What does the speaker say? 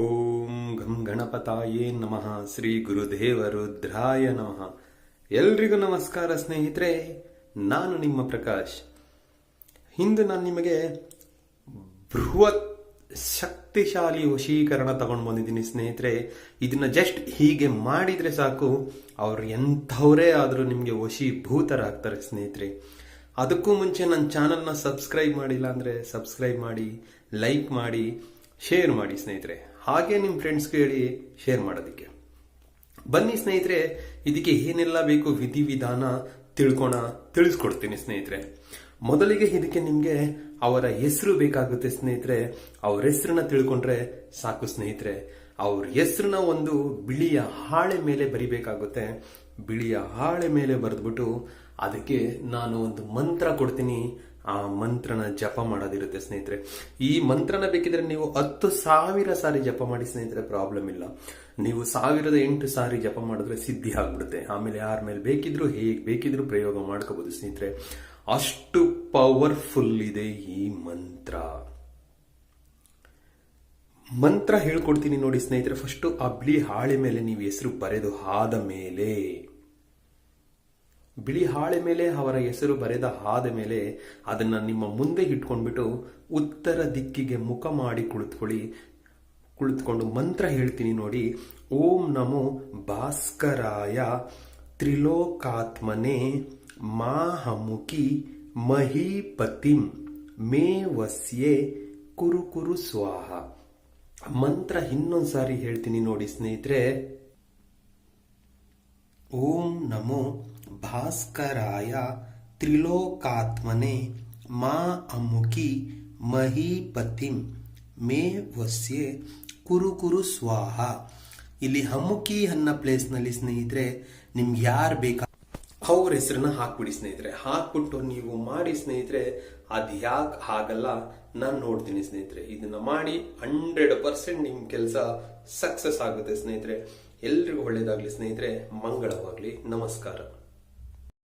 ಓಂ ಗಂ ಗಣಪತಾಯೇ ನಮಃ ಶ್ರೀ ಗುರುದೇವ ರುದ್ರಾಯ ನಮಃ. ಎಲ್ರಿಗೂ ನಮಸ್ಕಾರ ಸ್ನೇಹಿತರೆ, ನಾನು ನಿಮ್ಮ ಪ್ರಕಾಶ್. ಹಿಂದೆ ನಾನು ನಿಮಗೆ ಬೃಹತ್ ಶಕ್ತಿಶಾಲಿ ವಶೀಕರಣ ತಗೊಂಡು ಬಂದಿದ್ದೀನಿ ಸ್ನೇಹಿತರೆ. ಇದನ್ನ ಜಸ್ಟ್ ಹೀಗೆ ಮಾಡಿದ್ರೆ ಸಾಕು, ಅವ್ರು ಎಂಥವರೇ ಆದರೂ ನಿಮಗೆ ವಶೀಭೂತರಾಗ್ತಾರೆ ಸ್ನೇಹಿತರೆ. ಅದಕ್ಕೂ ಮುಂಚೆ ನನ್ನ ಚಾನಲ್ನ ಸಬ್ಸ್ಕ್ರೈಬ್ ಮಾಡಿಲ್ಲ ಅಂದರೆ ಸಬ್ಸ್ಕ್ರೈಬ್ ಮಾಡಿ ಲೈಕ್ ಮಾಡಿ ಶೇರ್ ಮಾಡಿ ಸ್ನೇಹಿತರೆ. ಹಾಗೆ ನಿಮ್ಮ ಫ್ರೆಂಡ್ಸ್ಗೆ ಹೇಳಿ ಶೇರ್ ಮಾಡೋದಕ್ಕೆ. ಬನ್ನಿ ಸ್ನೇಹಿತರೆ, ಇದಕ್ಕೆ ಏನೆಲ್ಲ ಬೇಕು ವಿಧಿವಿಧಾನ ತಿಳ್ಕೊಣ, ತಿಳಿಸ್ಕೊಡ್ತೀನಿ ಸ್ನೇಹಿತರೆ. ಮೊದಲಿಗೆ ಇದಕ್ಕೆ ನಿಮಗೆ ಅವರ ಹೆಸರು ಬೇಕಾಗುತ್ತೆ ಸ್ನೇಹಿತರೆ. ಅವ್ರ ಹೆಸರನ್ನ ತಿಳ್ಕೊಂಡ್ರೆ ಸಾಕು ಸ್ನೇಹಿತರೆ. ಅವ್ರ ಹೆಸರನ್ನ ಒಂದು ಬಿಳಿಯ ಹಾಳೆ ಮೇಲೆ ಬರಿಬೇಕಾಗುತ್ತೆ. ಬಿಳಿಯ ಹಾಳೆ ಮೇಲೆ ಬರೆದ್ಬಿಟ್ಟು ಅದಕ್ಕೆ ನಾನು ಒಂದು ಮಂತ್ರ ಕೊಡ್ತೀನಿ. ಆ ಮಂತ್ರನ ಜಪ ಮಾಡೋದಿರುತ್ತೆ ಸ್ನೇಹಿತರೆ. ಈ ಮಂತ್ರನ ಬೇಕಿದ್ರೆ ನೀವು ಹತ್ತು ಸಾವಿರ ಸಾರಿ ಜಪ ಮಾಡಿ ಸ್ನೇಹಿತರೆ ಪ್ರಾಬ್ಲಮ್ ಇಲ್ಲ. ನೀವು ಸಾವಿರದ ಎಂಟು ಸಾರಿ ಜಪ ಮಾಡಿದ್ರೆ ಸಿದ್ಧಿ ಆಗ್ಬಿಡುತ್ತೆ. ಆಮೇಲೆ ಯಾರ ಮೇಲೆ ಬೇಕಿದ್ರು ಹೇಗೆ ಬೇಕಿದ್ರು ಪ್ರಯೋಗ ಮಾಡ್ಕೋಬಹುದು ಸ್ನೇಹಿತರೆ. ಅಷ್ಟು ಪವರ್ಫುಲ್ ಇದೆ ಈ ಮಂತ್ರ. ಮಂತ್ರ ಹೇಳ್ಕೊಡ್ತೀನಿ ನೋಡಿ ಸ್ನೇಹಿತರೆ. ಫಸ್ಟ್ ಆ ಬಿಳಿ ಹಾಳೆ ಮೇಲೆ ನೀವು ಹೆಸರು ಬರೆದು ಆದ ಮೇಲೆ. ಬಿಳಿ ಹಾಳೆ ಮೇಲೆ ಅವರ ಹೆಸರು ಬರೆದ ಆದ ಮೇಲೆ ಅದನ್ನ ನಿಮ್ಮ ಮುಂದೆ ಇಟ್ಕೊಂಡ್ಬಿಟ್ಟು ಉತ್ತರ ದಿಕ್ಕಿಗೆ ಮುಖ ಮಾಡಿ ಕುಳಿತುಕೊಳ್ಳಿ. ಕುಳಿತುಕೊಂಡು ಮಂತ್ರ ಹೇಳ್ತೀನಿ ನೋಡಿ. ಓಂ ನಮೋ ಭಾಸ್ಕರಾಯ ತ್ರಿಲೋಕಾತ್ಮನೆ ಮಾಹಮುಖಿ ಮಹೀಪತಿಂ ಮೇ ವಸ್ಯೆ ಕುರುಕುರು ಕುರು ಸ್ವಾಹ. ಮಂತ್ರ ಇನ್ನೊಂದ್ಸಾರಿ ಹೇಳ್ತೀನಿ ನೋಡಿ ಸ್ನೇಹಿತರೆ. ಓಂ ನಮೋ ಭಾಸ್ಕರಾಯ ತ್ರಿಲೋಕಾತ್ಮನೆ ಮಾ ಅಮುಖಿ ಮಹೀಪತಿಂ ಮೇ ವಸ್ಯೆ ಕುರುಕುರು ಕುರು ಸ್ವಾಹ. ಇಲ್ಲಿ ಹಮುಕಿ ಅನ್ನೋ ಪ್ಲೇಸ್ನಲ್ಲಿ ಸ್ನೇಹಿತರೆ, ನಿಮ್ಗೆ ಯಾರು ಬೇಕಾ? ಅವ್ರ ಹೆಸರನ್ನ ಹಾಕ್ಬಿಡಿ ಸ್ನೇಹಿತರೆ. ಹಾಕ್ಬಿಟ್ಟು ನೀವು ಮಾಡಿ ಸ್ನೇಹಿತರೆ, ಅದು ಯಾಕೆ ಆಗಲ್ಲ ನಾನು ನೋಡ್ತೀನಿ ಸ್ನೇಹಿತರೆ. ಇದನ್ನ ಮಾಡಿ ಹಂಡ್ರೆಡ್ ಪರ್ಸೆಂಟ್ ನಿಮ್ಮ ಕೆಲಸ ಸಕ್ಸಸ್ ಆಗುತ್ತೆ ಸ್ನೇಹಿತರೆ. ಎಲ್ರಿಗೂ ಒಳ್ಳೇದಾಗ್ಲಿ ಸ್ನೇಹಿತರೆ. ಮಂಗಳವಾಗ್ಲಿ. ನಮಸ್ಕಾರ.